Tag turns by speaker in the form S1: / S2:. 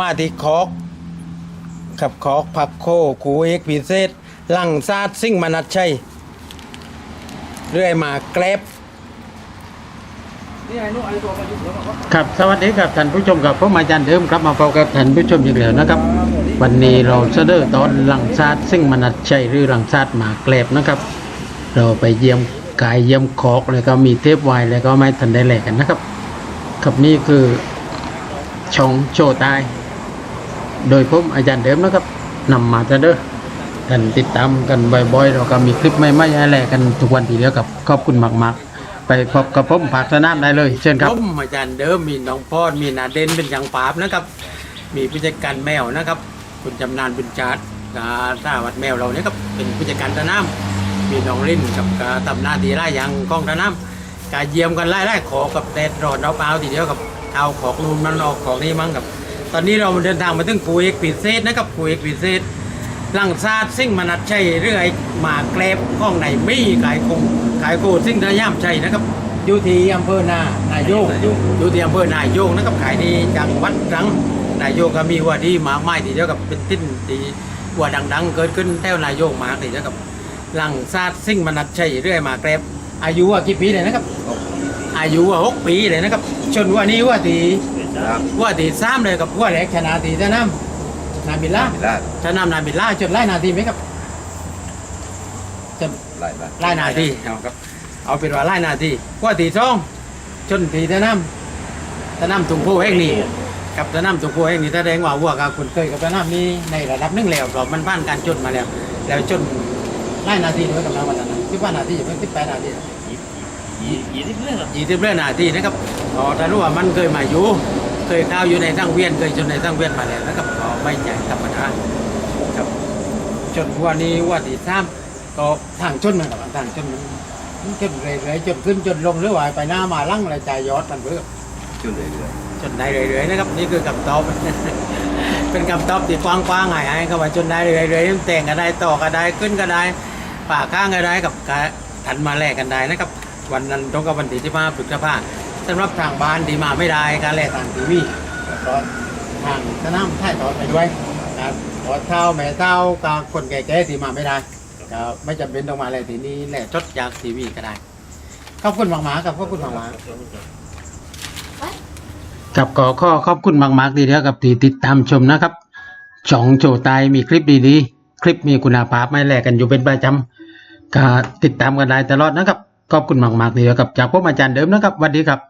S1: มาที่คอกขับคอกผักโคคูเอกพิเศษลังซาดซิ่งมนัดชัยเรื่อยมาแกลบ
S2: ครับสวัสดีครับท่านผู้ชมครับผมอาจารย์เดิมครับมาพบกับท่านผู้ชมอีกแล้วนะครับ วันนี้เราเสนอตอนหลังซาดซึ่งมนัดชัยหรือหลังซาดหมาแกลบนะครับ เราไปเยี่ยมกายเยี่ยมคอกแล้วก็มีเทปไวน์แล้วก็ไม่ทันได้แหลกกันนะครับครับนี่คือชองโชตาย โดยผมอาจารย์เดิมนะครับนำมาจะเสนอท่านติดตามกันบ่อยๆเราก็มีคลิปใหม่ๆอะไรกันทุกวันทีเดียวกับขอบคุณมากๆ ไปพบกับผมภาคสนามได้เลย เชิญครับ
S1: ผมอาจารย์เดิมมีน้องพอดมีนาเดนเป็นอย่างปาบนะครับ มีผู้จัดการแมวนะครับ คุณจำนานบุญจัดกาตาวัดแมวเราเนี่ยครับเป็นผู้จัดการตะน้ำมีน้องลิ้นกับกาตำหน้าตีไล่ยังกล้องตะน้ำกาเยี่ยมกันไล่ไล่ขอกับแดดรอดเอาเปล่าทีเดียวกับเอาของนูนมันออกของนี้มั้งกับ ตอนนี้เราเดินทางมาถึงกูเอกปีเศษนะครับกูเอกปีเศษลังซาดซิ่งมนัดชัยเรื่อยหมาแกลบข้องไหนมีขายคงขายโกซิ่งระย่ามชัยนะครับอยู่ที่อำเภอนานายโยกอยู่ที่อำเภอนายโยกนะครับขายดีจังหวัดตรังนายโยกก็มีว่าดีหมากไม้ทีเดียวกับเป็นทิ้นทีว่าดังๆ เกิดขึ้นแถวนายโยกหมากทีเดียวกับลังซาดซิ่งมนัดชัยเรื่อยหมาแกลบอายุว่ากี่ปีเลยนะครับ อายุว่าหกปีเลยนะครับ ชนว่านี้ว่าตีว่าตีสามเลยกับว่าแรกชนะตีสนามนาบิลล่า
S3: ได้
S1: ชนะนาบิลล่าจนไล่นาทีไหมครับจะ
S3: ไล่ไล่
S1: ไล่นาทีเอาครับ เอาเป็นว่าไล่นาทีว่าตีสองชนตีสนามสนามตุงโพแห่งนี้กับสนามตุงโพแห่งนี้แสดงว่าวัวกับคุณเคยกับสนามนี้ในระดับหนึงแล้วเพราะมันผ่านการจนมาแล้ว แล้วจนไล่นาทีด้วยกับเราวันนั้นสิบว่านาทีอยู่สิบแปดนาที
S3: ยี่ยี่สิบเรื่อง
S1: ยี่สิบเรื่องนาทีนะครับอ๋อถ้ารู้ว่ามันเคยมาอยู่ เคยเข้าวอยู่ในตั้งเวียนเคยจนในตั้งเวียนมาแล้วนะครับก็ไม่ใหญ่ธรรมดาครับจนวันนี้ว่าที่สามก็ทางจนมันกับทางจนมันมันจนเรื่อยๆจนขึ้นจนลงหรือว่าไปหน้ามาลั่งอะไรใจยอดมันเพื่อ
S3: จุดเลยเลย
S1: จนได้เรื่อยๆนะครับนี่คือคำตอบเป็นคำตอบที่กว้างๆหายๆเข้ามาจนได้เรื่อยๆแต่งก็ได้ต่อก็ได้ขึ้นก็ได้ป่าข้างก็ได้กับการถันมาแลกกันได้นะครับ วันนั้นตรงกับวันที่ที่มาฝึกสภาสำหรับทางบ้านที่มาไม่ได้การแลกทางทีวีตอนทางสนามถ่ายทอดไปด้วยนะครับทอเท้าแม่เท้ากับคนแก่ๆที่มาไม่ได้ก็ไม่จำเป็นต้องมาแลกที่นี่แลกจดจากทีวีก็ได้ขอบคุณหมากๆครับขอบคุณหมากๆ
S2: กับขอข้อขอบคุณมากๆทีเดียวกับที่ติดตามชมนะครับช่องโจตายมีคลิปดีๆ คลิปมีคุณภาพไม่แลกกันอยู่เป็นประจำก็ติดตามกันได้ตลอดนะครับ ขอบคุณมากๆเลยครับ จากผมอาจารย์เดิมนะครับสวัสดีครับ